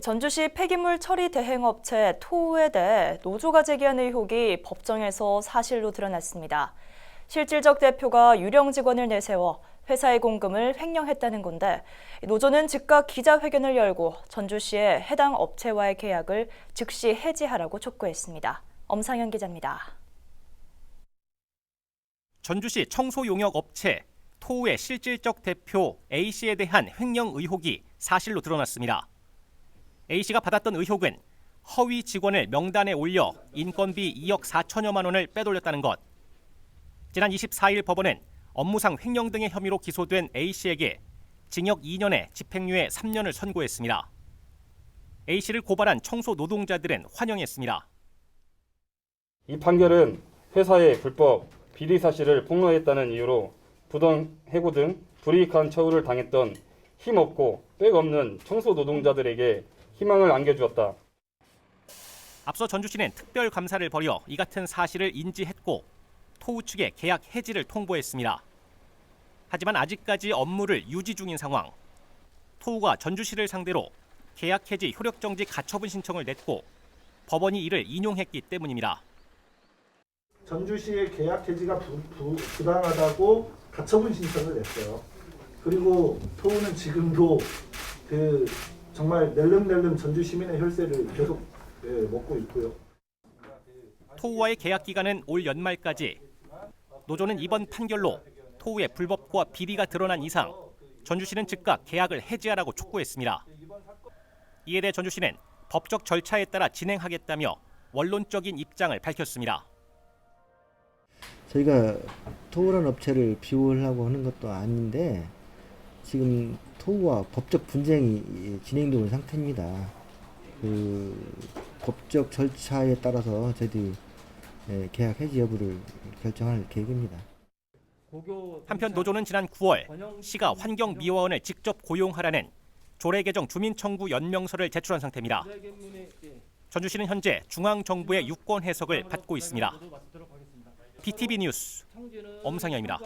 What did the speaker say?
전주시 폐기물 처리 대행업체 토우에 대해 노조가 제기한 의혹이 법정에서 사실로 드러났습니다. 실질적 대표가 유령 직원을 내세워 회사의 공금을 횡령했다는 건데 노조는 즉각 기자회견을 열고 전주시에 해당 업체와의 계약을 즉시 해지하라고 촉구했습니다. 엄상현 기자입니다. 전주시 청소용역 업체 토우의 실질적 대표 A씨에 대한 횡령 의혹이 사실로 드러났습니다. A씨가 받았던 의혹은 허위 직원을 명단에 올려 인건비 2억 4천여만 원을 빼돌렸다는 것. 지난 24일 법원은 업무상 횡령 등의 혐의로 기소된 A씨에게 징역 2년에 집행유예 3년을 선고했습니다. A씨를 고발한 청소 노동자들은 환영했습니다. 이 판결은 회사의 불법 비리 사실을 폭로했다는 이유로 부당 해고 등 불이익한 처우를 당했던 힘없고 빽 없는 청소 노동자들에게 희망을 안겨주었다. 앞서 전주시는 특별 감사를 벌여 이 같은 사실을 인지했고 토우 측에 계약 해지를 통보했습니다. 하지만 아직까지 업무를 유지 중인 상황. 토우가 전주시를 상대로 계약 해지 효력 정지 가처분 신청을 냈고 법원이 이를 인용했기 때문입니다. 전주시의 계약 해지가 부, 부, 부당하다고 가처분 신청을 냈어요. 그리고 토우는 지금도 그 정말 낼름낼름 전주 시민의 혈세를 계속 예, 먹고 있고요. 토우와의 계약 기간은 올 연말까지. 노조는 이번 판결로 토우의 불법과 비리가 드러난 이상 전주시는 즉각 계약을 해지하라고 촉구했습니다. 이에 대해 전주시는 법적 절차에 따라 진행하겠다며 원론적인 입장을 밝혔습니다. 저희가 토우라는 업체를 비호하려고 하는 것도 아닌데 지금 토우와 법적 분쟁이 진행되고 있는 상태입니다. 그 법적 절차에 따라서 저희들이 예, 계약 해지 여부를 결정할 계획입니다. 한편 노조는 지난 9월 시가 환경미화원을 직접 고용하라는 조례 개정 주민 청구 연명서를 제출한 상태입니다. 전주시는 현재 중앙 정부의 유권 해석을 받고 있습니다. BTV 뉴스 엄상현입니다.